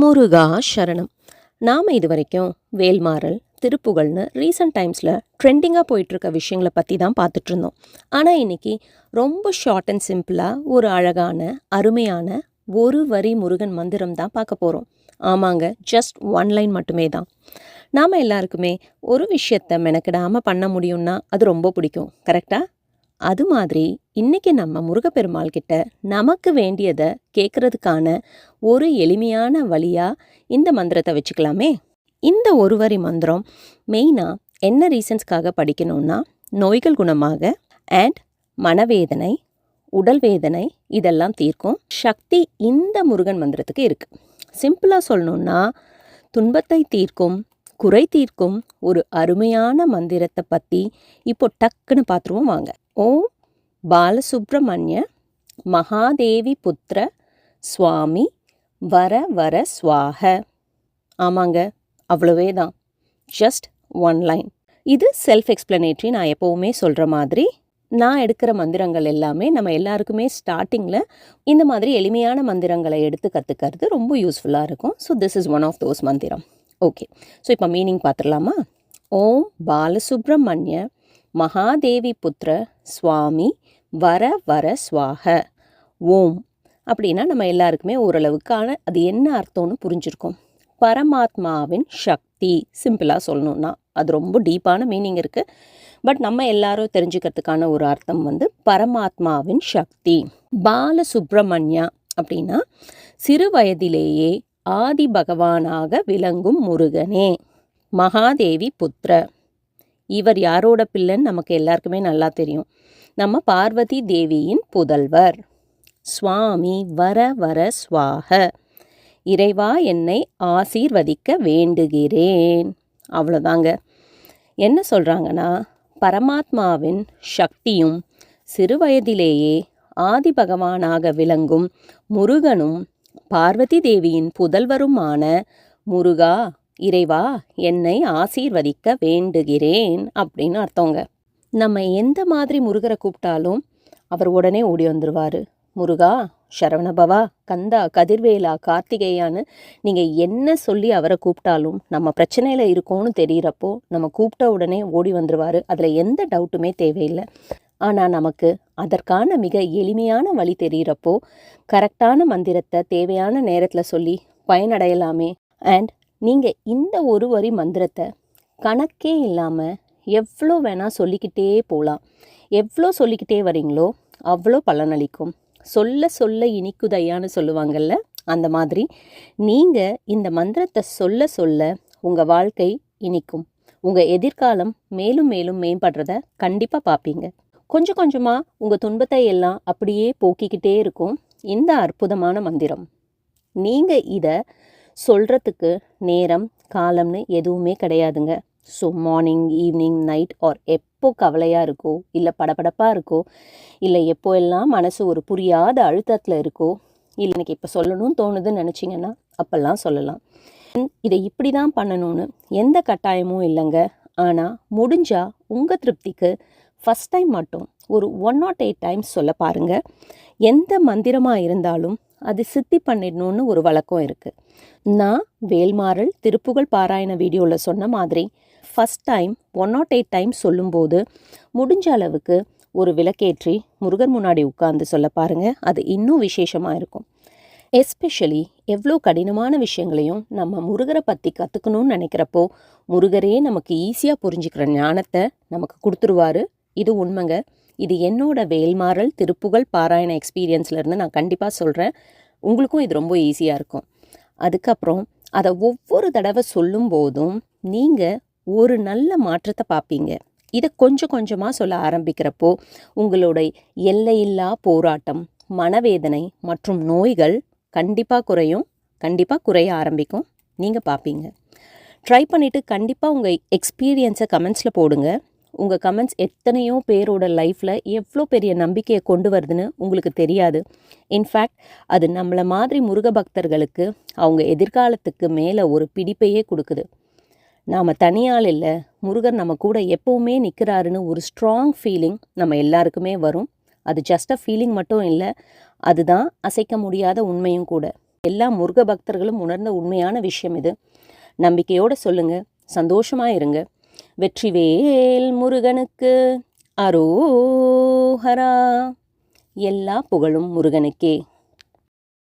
முருகா சரணம். நாம் இது வரைக்கும் வேல்மாறல் திருப்புகழ்னு ரீசெண்ட் டைம்ஸில் ட்ரெண்டிங்காக போயிட்டுருக்க விஷயங்களை பற்றி தான் பார்த்துட்ருந்தோம் ஆனால் இன்னைக்கு ரொம்ப ஷார்ட் அண்ட் சிம்பிளாக ஒரு அழகான அருமையான ஒரு வரி முருகன் மந்திரம் தான் பார்க்க போகிறோம் ஆமாங்க ஜஸ்ட் ஒன் லைன் மட்டுமே தான். நாம் எல்லாருக்குமே ஒரு விஷயத்தை மெனக்கிடாமல் பண்ண முடியும்னா அது ரொம்ப பிடிக்கும். கரெக்டாக அது மாதிரி இன்னைக்கு நம்ம முருகப்பெருமாள் கிட்ட நமக்கு வேண்டியதை கேட்கறதுக்கான ஒரு எளிமையான வழியாக இந்த மந்திரத்தை வச்சுக்கலாமே. இந்த ஒரு வரி மந்திரம் மெயினாக என்ன ரீசன்ஸ்க்காக படிக்கணும்னா நோய்கள் குணமாக அண்ட் மனவேதனை உடல் வேதனை இதெல்லாம் தீர்க்கும் சக்தி இந்த முருகன் மந்திரத்துக்கு இருக்குது சிம்பிளாக சொல்லணுன்னா துன்பத்தை தீர்க்கும் குறை தீர்க்கும் ஒரு அருமையான மந்திரத்தை பற்றி இப்போ டக்குன்னு பார்த்துருவோம் வாங்க. ஓம் பாலசுப்ரமணிய மகாதேவி புத்திர சுவாமி வர வர சுவாக. ஆமாங்க அவ்வளவே தான். ஜஸ்ட் ஒன் லைன் இது செல்ஃப் எக்ஸ்பிளனேட்ரி நான் எப்போவுமே சொல்கிற மாதிரி நான் எடுக்கிற மந்திரங்கள் எல்லாமே நம்ம எல்லாருக்குமே ஸ்டார்டிங்கில் இந்த மாதிரி எளிமையான மந்திரங்களை எடுத்து கற்றுக்கிறது ரொம்ப யூஸ்ஃபுல்லாக இருக்கும். So this is one of those மந்திரம். ஓகே ஸோ இப்போ மீனிங் பார்த்துடலாமா ஓம் பாலசுப்ரமணிய மகாதேவி புத்திர சுவாமி வர வர சுவாக. ஓம். அப்படின்னா நம்ம எல்லாருக்குமே ஓரளவுக்கான அது என்ன அர்த்தம்னு புரிஞ்சிருக்கும். பரமாத்மாவின் சக்தி. சிம்பிளாக சொல்லணும்னா அது ரொம்ப டீப்பான மீனிங் இருக்குது பட் நம்ம எல்லாரும் தெரிஞ்சுக்கிறதுக்கான ஒரு அர்த்தம் வந்து பரமாத்மாவின் சக்தி. பாலசுப்ரமணியா அப்படின்னா சிறு வயதிலேயே ஆதி பகவானாக விளங்கும் முருகனே. மகாதேவி புத்திர. இவர் யாரோட பிள்ளைன்னு நமக்கு எல்லாருக்குமே நல்லா தெரியும். நம்ம பார்வதி தேவியின் புதல்வர். சுவாமி வர வர சுவாக. இறைவா என்னை ஆசீர்வதிக்க வேண்டுகிறேன். அவ்வளோதாங்க. என்ன சொல்கிறாங்கன்னா பரமாத்மாவின் சக்தியும் சிறுவயதிலேயே ஆதி பகவானாக விளங்கும் முருகனும் பார்வதி தேவியின் புதல்வருமான முருகா இறைவா என்னை ஆசீர்வதிக்க வேண்டுகிறேன் அப்படின்னு அர்த்தங்க. நம்ம எந்த மாதிரி முருகரை கூப்பிட்டாலும் அவர் உடனே ஓடி வந்துடுவார் முருகா சரவணபவா கந்தா கதிர்வேலா கார்த்திகேயான்னு நீங்கள் என்ன சொல்லி அவரை கூப்பிட்டாலும் நம்ம பிரச்சனையில் இருக்கோன்னு தெரிகிறப்போ நம்ம கூப்பிட்ட உடனே ஓடி வந்துடுவார் அதில் எந்த டவுட்டுமே தேவையில்லை. ஆனால் நமக்கு அதற்கான மிக எளிமையான வழி தெரிகிறப்போ கரெக்டான மந்திரத்தை தேவையான நேரத்தில் சொல்லி பயனடையலாமே. அண்ட் நீங்கள் இந்த ஒரு வரி மந்திரத்தை கணக்கே இல்லாமல் எவ்வளோ வேணால் சொல்லிக்கிட்டே போகலாம் எவ்வளோ சொல்லிக்கிட்டே வரீங்களோ அவ்வளோ பலனளிக்கும். சொல்ல சொல்ல இனிக்குதையான்னு சொல்லுவாங்கள்ல அந்த மாதிரி நீங்கள் இந்த மந்திரத்தை சொல்ல சொல்ல உங்கள் வாழ்க்கை இனிக்கும். உங்கள் எதிர்காலம் மேலும் மேலும் மேம்படுறத கண்டிப்பாக பார்ப்பீங்க கொஞ்சம் கொஞ்சமாக உங்கள் துன்பத்தை எல்லாம் அப்படியே போக்கிக்கிட்டே இருக்கும். இந்த அற்புதமான மந்திரம். நீங்கள் இதை சொல்கிறதுக்கு நேரம் காலம்னு எதுவுமே கிடையாதுங்க. So morning evening night or எப்போ கவலையாக இருக்கோ இல்லை படபடப்பாக இருக்கோ இல்லை எப்போ எல்லாம் மனசு ஒரு புரியாத அழுத்தத்தில் இருக்கோ இல்லை எனக்கு இப்போ சொல்லணும்னு தோணுதுன்னு நினச்சிங்கன்னா அப்போல்லாம் சொல்லலாம். இதை இப்படி தான் பண்ணணும்னு எந்த கட்டாயமும் இல்லைங்க. ஆனால் முடிஞ்சால் உங்கள் திருப்திக்கு ஃபஸ்ட் டைம் மட்டும் ஒரு ஒன் நாட் எயிட் டைம்ஸ் சொல்ல பாருங்கள் எந்த மந்திரமாக இருந்தாலும் அது சித்தி பண்ணிடணும்னு ஒரு வழக்கம் இருக்குது நான் வேல்மாறல் திருப்புகழ் பாராயண வீடியோவில் சொன்ன மாதிரி first time one nought eight time சொல்லும்போது முடிஞ்ச அளவுக்கு ஒரு விளக்கேற்றி முருகர் முன்னாடி உட்கார்ந்து சொல்ல பாருங்கள் அது இன்னும் விசேஷமாக இருக்கும். எஸ்பெஷலி எவ்வளோ கடினமான விஷயங்களையும் நம்ம முருகரை பற்றி கற்றுக்கணும்னு நினைக்கிறப்போ முருகரே நமக்கு ஈஸியாக புரிஞ்சுக்கிற ஞானத்தை நமக்கு கொடுத்துருவாரு. இது உண்மைங்க. இது என்னோட வேல்மாறல் திருப்புகழ் பாராயண எக்ஸ்பீரியன்ஸ்லேருந்து நான் கண்டிப்பாக சொல்கிறேன் உங்களுக்கும் இது ரொம்ப ஈஸியாக இருக்கும். அதுக்கப்புறம் அதை ஒவ்வொரு தடவை சொல்லும் போதும் நீங்கள் ஒரு நல்ல மாற்றத்தை பார்ப்பீங்க இதை கொஞ்சம் கொஞ்சமாக சொல்ல ஆரம்பிக்கிறப்போ உங்களோட எல்லையில்லா போராட்டம் மனவேதனை மற்றும் நோய்கள் கண்டிப்பாக குறையும் கண்டிப்பாக குறைய ஆரம்பிக்கும். நீங்கள் பார்ப்பீங்க ட்ரை பண்ணிவிட்டு கண்டிப்பாக உங்கள் எக்ஸ்பீரியன்ஸை கமெண்ட்ஸில் போடுங்க. உங்கள் கமெண்ட்ஸ் எத்தனையோ பேரோட லைஃப்பில் எவ்வளோ பெரிய நம்பிக்கையை கொண்டு வருதுன்னு உங்களுக்கு தெரியாது. இன்ஃபேக்ட் அது நம்மளை மாதிரி முருக பக்தர்களுக்கு அவங்க எதிர்காலத்துக்கு மேலே ஒரு பிடிப்பையே கொடுக்குது. நாம் தனியால் இல்லை முருகர் நம்ம கூட எப்போவுமே நிற்கிறாருன்னு ஒரு ஸ்ட்ராங் ஃபீலிங் நம்ம எல்லாருக்குமே வரும். அது ஜஸ்ட் அ ஃபீலிங் மட்டும் இல்லை அதுதான் அசைக்க முடியாத உண்மையும் கூட. எல்லா முருக பக்தர்களும் உணர்ந்த உண்மையான விஷயம் இது. நம்பிக்கையோடு சொல்லுங்கள் சந்தோஷமாக இருங்க. வெற்றிவேல் முருகனுக்கு அரோஹரா. எல்லா புகழும் முருகனுக்கே.